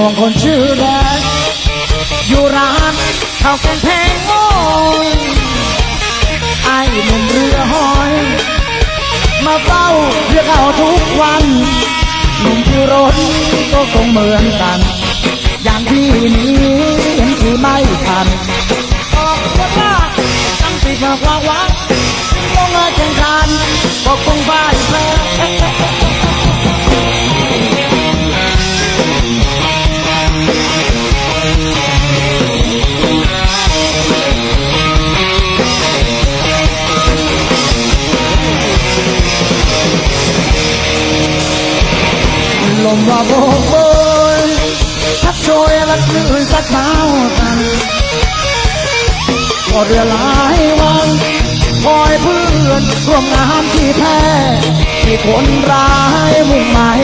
นวงคนชื่อแดงอยู่ร้านข้าวแกงแพงโอ้ยไอ้หนุ่มเรือหอย มาเฝ้าเรียกเอาทุกวันหนุ่มที่รถก็คงเหมือนกัน อย่างที่นี้เห็นที่ไม่ทันออกว่าว่าจำติดมาว่าว่า ลมว่าโบกเบยชักโชยลัดลื่นสักเมากันพอเรือหลายวันคอยเพื่อนร่วมงานที่แท้ที่คนร้ายมุ่งหมาย